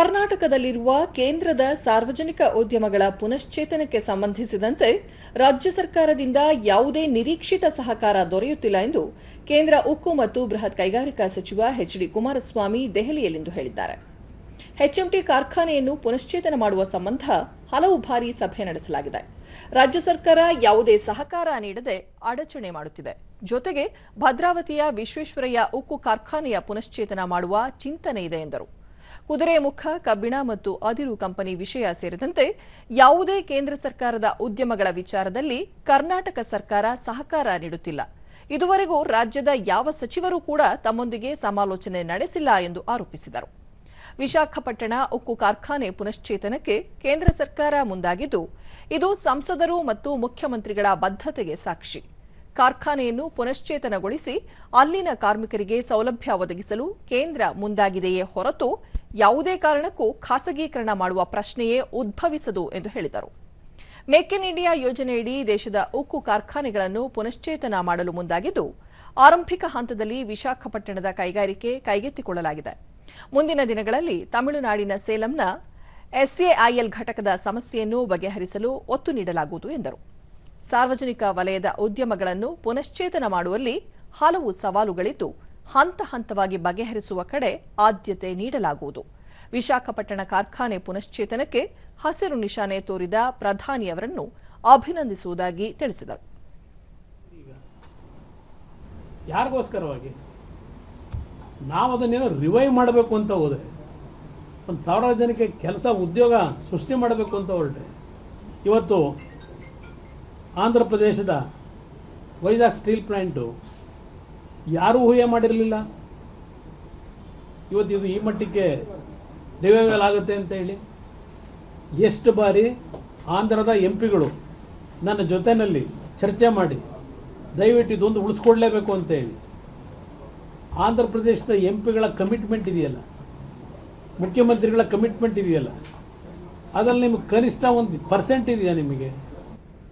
ಕರ್ನಾಟಕದಲ್ಲಿರುವ ಕೇಂದ್ರದ ಸಾರ್ವಜನಿಕ ಉದ್ಯಮಗಳ ಪುನಶ್ಚೇತನಕ್ಕೆ ಸಂಬಂಧಿಸಿದಂತೆ ರಾಜ್ಯ ಸರ್ಕಾರದಿಂದ ಯಾವುದೇ ನಿರೀಕ್ಷಿತ ಸಹಕಾರ ದೊರೆಯುತ್ತಿಲ್ಲ ಎಂದು ಕೇಂದ್ರ ಉಕ್ಕು ಮತ್ತು ಬೃಹತ್ ಕೈಗಾರಿಕಾ ಸಚಿವ ಎಚ್ ಡಿ ಕುಮಾರಸ್ವಾಮಿ ದೆಹಲಿಯಲ್ಲಿಂದು ಹೇಳಿದ್ದಾರೆ. ಎಚ್ಎಂಟಿ ಕಾರ್ಖಾನೆಯನ್ನು ಪುನಶ್ಚೇತನ ಮಾಡುವ ಸಂಬಂಧ ಹಲವು ಬಾರಿ ಸಭೆ ನಡೆಸಲಾಗಿದೆ. ರಾಜ್ಯ ಸರ್ಕಾರ ಯಾವುದೇ ಸಹಕಾರ ನೀಡದೆ ಅಡಚಣೆ ಮಾಡುತ್ತಿದೆ. ಜೊತೆಗೆ ಭದ್ರಾವತಿಯ ವಿಶ್ವೇಶ್ವರಯ್ಯ ಉಕ್ಕು ಕಾರ್ಖಾನೆಯ ಪುನಶ್ಚೇತನ ಮಾಡುವ ಚಿಂತನೆ ಇದೆ ಎಂದರು. ಕುದುರೆಮುಖ ಕಬ್ಬಿಣ ಮತ್ತು ಅದಿರು ಕಂಪನಿ ವಿಷಯ ಸೇರಿದಂತೆ ಯಾವುದೇ ಕೇಂದ್ರ ಸರ್ಕಾರದ ಉದ್ಯಮಗಳ ವಿಚಾರದಲ್ಲಿ ಕರ್ನಾಟಕ ಸರ್ಕಾರ ಸಹಕಾರ ನೀಡುತ್ತಿಲ್ಲ. ಇದುವರೆಗೂ ರಾಜ್ಯದ ಯಾವ ಸಚಿವರೂ ಕೂಡ ತಮ್ಮೊಂದಿಗೆ ಸಮಾಲೋಚನೆ ನಡೆಸಿಲ್ಲ ಎಂದು ಆರೋಪಿಸಿದರು. ವಿಶಾಖಪಟ್ಟಣ ಉಕ್ಕು ಕಾರ್ಖಾನೆ ಪುನಶ್ಚೇತನಕ್ಕೆ ಕೇಂದ್ರ ಸರ್ಕಾರ ಮುಂದಾಗಿದ್ದು, ಇದು ಸಂಸದರು ಮತ್ತು ಮುಖ್ಯಮಂತ್ರಿಗಳ ಬದ್ಧತೆಗೆ ಸಾಕ್ಷಿ. ಕಾರ್ಖಾನೆಯನ್ನು ಪುನಶ್ಚೇತನಗೊಳಿಸಿ ಅಲ್ಲಿನ ಕಾರ್ಮಿಕರಿಗೆ ಸೌಲಭ್ಯ ಒದಗಿಸಲು ಕೇಂದ್ರ ಮುಂದಾಗಿದೆಯೇ ಹೊರತು ಯಾವುದೇ ಕಾರಣಕ್ಕೂ ಖಾಸಗೀಕರಣ ಮಾಡುವ ಪ್ರಶ್ನೆಯೇ ಉದ್ಭವಿಸದು ಎಂದು ಹೇಳಿದರು. ಮೇಕ್ ಇನ್ ಇಂಡಿಯಾ ಯೋಜನೆಯಡಿ ದೇಶದ ಉಕ್ಕು ಕಾರ್ಖಾನೆಗಳನ್ನು ಪುನಶ್ಚೇತನ ಮಾಡಲು ಮುಂದಾಗಿದ್ದು, ಆರಂಭಿಕ ಹಂತದಲ್ಲಿ ವಿಶಾಖಪಟ್ಟಣದ ಕೈಗಾರಿಕೆ ಕೈಗೆತ್ತಿಕೊಳ್ಳಲಾಗಿದೆ. ಮುಂದಿನ ದಿನಗಳಲ್ಲಿ ತಮಿಳುನಾಡಿನ ಸೇಲಂನ ಎಸ್ಎಐಎಲ್ ಘಟಕದ ಸಮಸ್ಯೆಯನ್ನು ಬಗೆಹರಿಸಲು ಒತ್ತು ನೀಡಲಾಗುವುದು ಎಂದರು. ಸಾರ್ವಜನಿಕ ವಲಯದ ಉದ್ಯಮಗಳನ್ನು ಪುನಶ್ಚೇತನ ಮಾಡುವಲ್ಲಿ ಹಲವು ಸವಾಲುಗಳಿದ್ದು ಹಂತ ಹಂತವಾಗಿ ಬಗೆಹರಿಸುವ ಕಡೆ ಆದ್ಯತೆ ನೀಡಲಾಗುವುದು. ವಿಶಾಖಪಟ್ಟಣ ಕಾರ್ಖಾನೆ ಪುನಶ್ಚೇತನಕ್ಕೆ ಹಸಿರು ನಿಶಾನೆ ತೋರಿದ ಪ್ರಧಾನಿಯವರನ್ನು ಅಭಿನಂದಿಸುವುದಾಗಿ ತಿಳಿಸಿದರು. ಯಾರಿಗೋಸ್ಕರವಾಗಿ? ನಾವು ರಿವೈವ್ ಮಾಡಬೇಕು ಅಂತ ಹೋದರೆ, ಒಂದು ಸಾವಿರಾರು ಜನಕ್ಕೆ ಕೆಲಸ, ಉದ್ಯೋಗ ಸೃಷ್ಟಿ ಮಾಡಬೇಕು ಅಂತ ಹೊರಟ್ರೆ ಇವತ್ತು ಆಂಧ್ರ ಪ್ರದೇಶದ ವೈಜಾಗ್ ಸ್ಟೀಲ್ ಪ್ಲ್ಯಾಂಟು ಯಾರೂ ಊಹೆ ಮಾಡಿರಲಿಲ್ಲ. ಇವತ್ತು ಇದು ಈ ಮಟ್ಟಕ್ಕೆ ರಿವೈವಲ್ ಆಗುತ್ತೆ ಅಂತ ಹೇಳಿ ಎಷ್ಟು ಬಾರಿ ಆಂಧ್ರದ ಎಂ ಪಿಗಳು ನನ್ನ ಜೊತೆಯಲ್ಲಿ ಚರ್ಚೆ ಮಾಡಿ ದಯವಿಟ್ಟು ಇದೊಂದು ಉಳಿಸ್ಕೊಡ್ಲೇಬೇಕು ಅಂತ ಹೇಳಿ. ಆಂಧ್ರ ಪ್ರದೇಶದ ಎಂ ಪಿಗಳ ಕಮಿಟ್ಮೆಂಟ್ ಇದೆಯಲ್ಲ? ಮುಖ್ಯಮಂತ್ರಿಗಳ ಕಮಿಟ್ಮೆಂಟ್ ಇದೆಯಲ್ಲ? ಅದರಲ್ಲಿ ನಿಮ್ಗೆ ಕನಿಷ್ಠ ಒಂದು ಪರ್ಸೆಂಟ್ ಇದೆಯಾ ನಿಮಗೆ?